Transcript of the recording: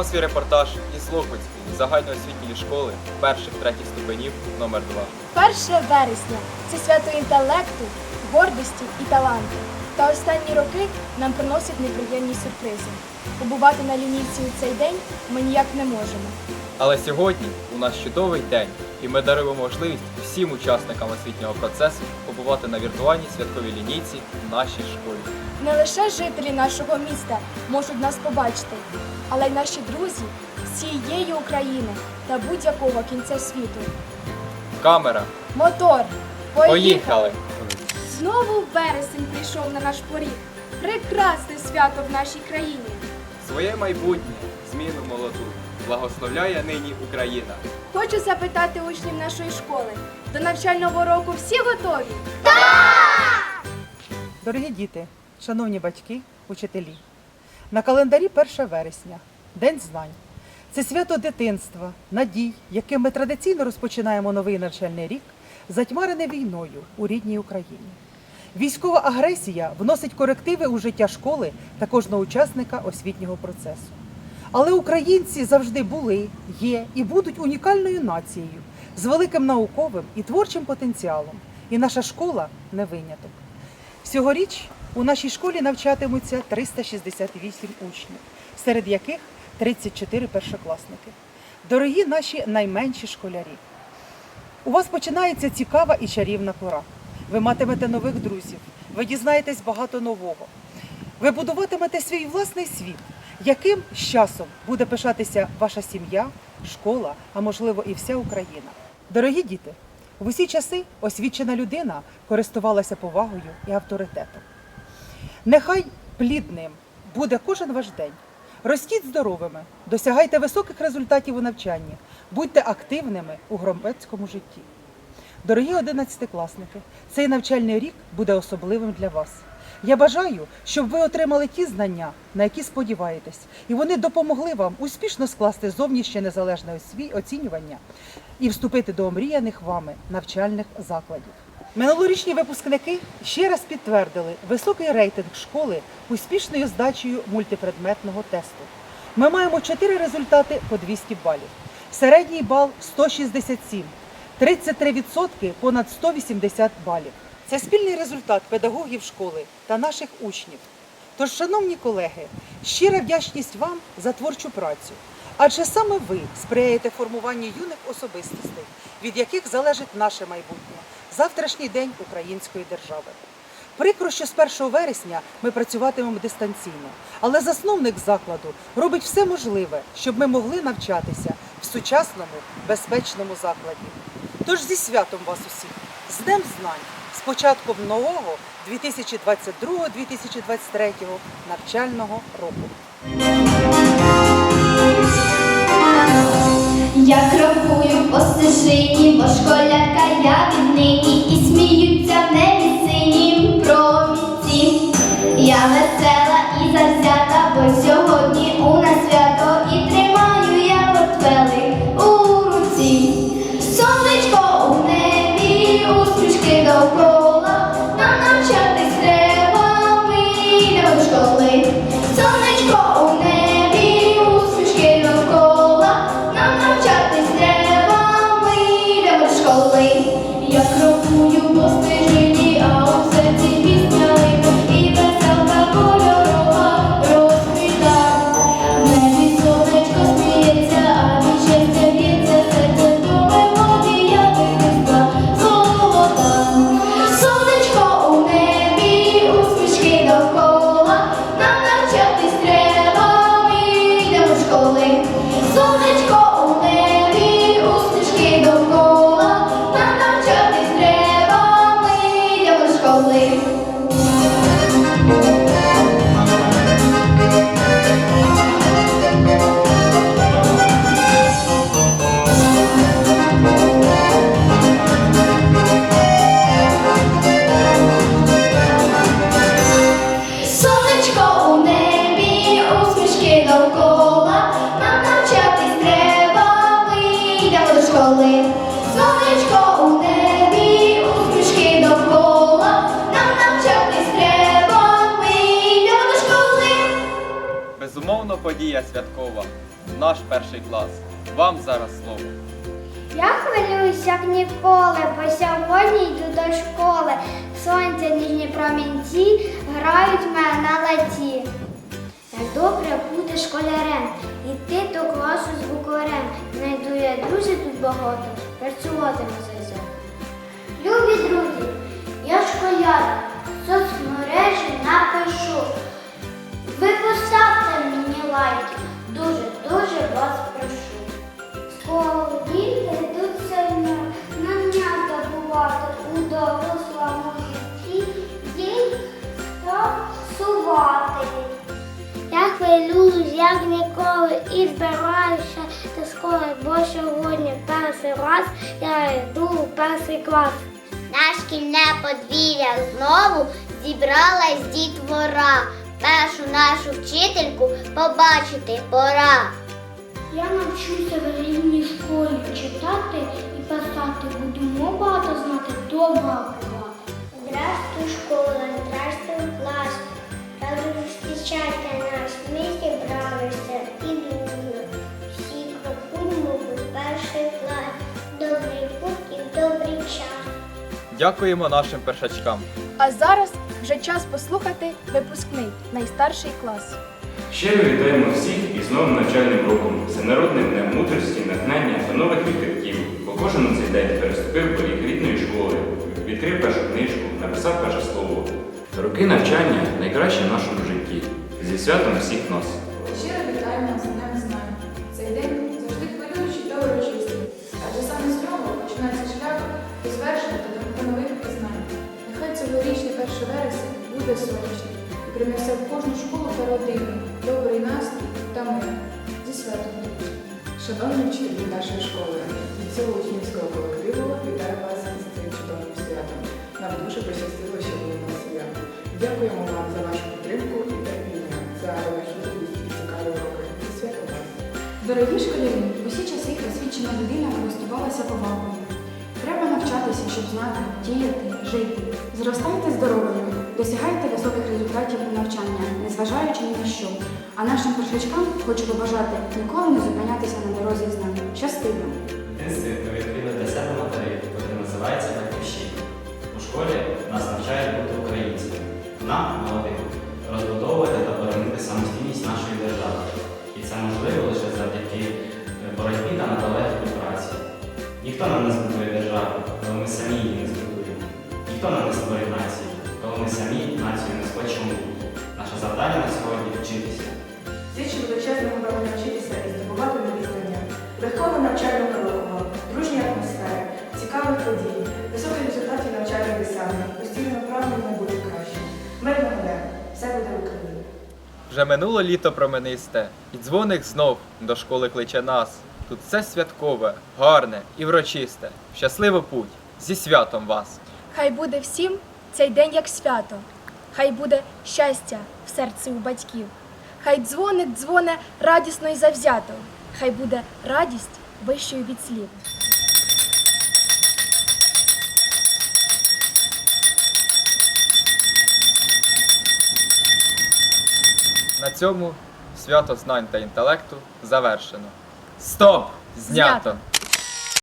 Ми свій репортаж із Лохвицької загальноосвітньої школи перших третіх ступенів номер 2 1 вересня це свято інтелекту, гордості і таланту. Та останні роки нам приносять неприємні сюрпризи. Побувати на лінійці у цей день ми ніяк не можемо. Але сьогодні у нас чудовий день, і ми даруємо можливість всім учасникам освітнього процесу побувати на віртуальній святковій лінійці в нашій школі. Не лише жителі нашого міста можуть нас побачити, але й наші друзі з цієї України та будь-якого кінця світу. Камера, Мотор! поїхали! Знову вересень прийшов на наш поріг. Прекрасне свято в нашій країні. Своє майбутнє, зміну молоду, благословляє нині Україна. Хочу запитати учнів нашої школи. До навчального року всі готові? Дорогі діти, шановні батьки, учителі, на календарі 1 вересня, День знань. Це свято дитинства, надій, яким ми традиційно розпочинаємо новий навчальний рік, затьмарене війною у рідній Україні. Військова агресія вносить корективи у життя школи та кожного учасника освітнього процесу. Але українці завжди були, є і будуть унікальною нацією з великим науковим і творчим потенціалом. І наша школа не виняток. Цьогоріч у нашій школі навчатимуться 368 учнів, серед яких 34 першокласники. Дорогі наші найменші школярі. У вас починається цікава і чарівна пора. Ви матимете нових друзів, ви дізнаєтесь багато нового. Ви будуватимете свій власний світ, яким з часом буде пишатися ваша сім'я, школа, а можливо і вся Україна. Дорогі діти, в усі часи освічена людина користувалася повагою і авторитетом. Нехай плідним буде кожен ваш день. Ростіть здоровими, досягайте високих результатів у навчанні, будьте активними у громадському житті. Дорогі одинадцятикласники, цей навчальний рік буде особливим для вас. Я бажаю, щоб ви отримали ті знання, на які сподіваєтесь, і вони допомогли вам успішно скласти зовнішнє незалежне оцінювання і вступити до омріяних вами навчальних закладів. Минулорічні випускники ще раз підтвердили високий рейтинг школи успішною здачею мультипредметного тесту. Ми маємо 4 результати по 200 балів. Середній бал 167, 33% понад 180 балів. Це спільний результат педагогів школи та наших учнів. Тож, шановні колеги, щира вдячність вам за творчу працю. Адже саме ви сприяєте формуванню юних особистостей, від яких залежить наше майбутнє, завтрашній день української держави. Прикро, що з 1 вересня ми працюватимемо дистанційно, але засновник закладу робить все можливе, щоб ми могли навчатися в сучасному, безпечному закладі. Тож зі святом вас усіх, з Днем знань, з початком нового 2022-2023 навчального року. Я крокую по стежині, бо школярка я віднині і сміються в небі синім промінці. Я весела і завзята, бо сьогодні у нас свято і тримаю я портфелик у руці. Сонечко подія святкова. Наш перший клас. Вам зараз слово. Я хвилююсь, як ніколи, бо сьогодні йду до школи. Сонця ніжні промінці грають мене на леті. Добре бути школярем, йти до класу з букварем. Знайду я друзів тут багато, працюватиму за. Любі друзі, я школяр, соцмережі напишу. Дуже-дуже вас прошу. Школу діти йдуть сильно, нам'ята бувати у дорослому житті, їх сувати. Я хвилююсь, як ніколи, і збираюся до школи, бо сьогодні перший раз я йду у перший клас. На шкільне подвір'я знову зібралась дітвора. Першу нашу вчительку побачити пора. Я навчуся в рівній школі читати і писати. Будемо багато знати, добре бувати. Здрастуй, школа, здрастуй, клас. Разом зустрічайте нас, ми зібралися і дружно. Всі крокуємо в перший клас. Добрий путь і добрий час. Дякуємо нашим першачкам. А зараз вже час послухати випускний, найстарший клас. Щиро вітаємо всіх із новим навчальним роком, всенародним днем мудрості, натхнення та нових відкриттів. Бо кожен у цей день переступив поріг рідної школи, відкрив першу книжку, написав перше слово. Роки навчання найкраще в нашому житті. Зі святом всіх нас. Буде сонячний і принесе в кожну школу та родину добрий настрій та мир. Зі святом! Шановні вчителі нашої школи, від цього учнівського колективу вітаю вас із цим чудовим святом. Нам дуже пощастило, що ви нас свято. Дякуємо вам за вашу підтримку і терпіння, за вашу і цікаві уроки. Зі святом вас! Дорогі школярі, усі часи освічена людина користувалася повагою. Треба навчатися, щоб знати, діяти, жити. Зростайте здоровими, досягайте високих результатів навчання, незважаючи ні на що. А нашим першачкам хочу побажати ніколи не зупинятися на дорозі знань. Щастиво! В дитинстві ми відкрили для себе материк, який називається Батьківщина. У школі нас навчають бути українцями. Нам, молодим, розбудовувати та боронити самостійність нашої держави. І це можливо лише завдяки е, боротьбі та наполегливій праці. Ніхто нам не збудує державу, коли ми самі її не збудуємо. Ніхто нам самі націю не схочемо. Наше завдання на сьогодні вчитися. Зичу величезному вам навчитися і здобувати нові знання, легкого навчального року, дружньої атмосфери, цікавих подій, високих результатів навчальних досягнень, постійно прагнення бути краще. Мирного неба, все буде Україна. Вже минуло літо променисте, і дзвоник знов до школи кличе нас. Тут все святкове, гарне і врочисте. В щасливий путь зі святом вас! Хай буде всім цей день як свято, хай буде щастя в серці у батьків, хай дзвоник дзвоне радісно і завзято, хай буде радість вищою від слів. На цьому свято знань та інтелекту завершено. Стоп! Знято! Знято.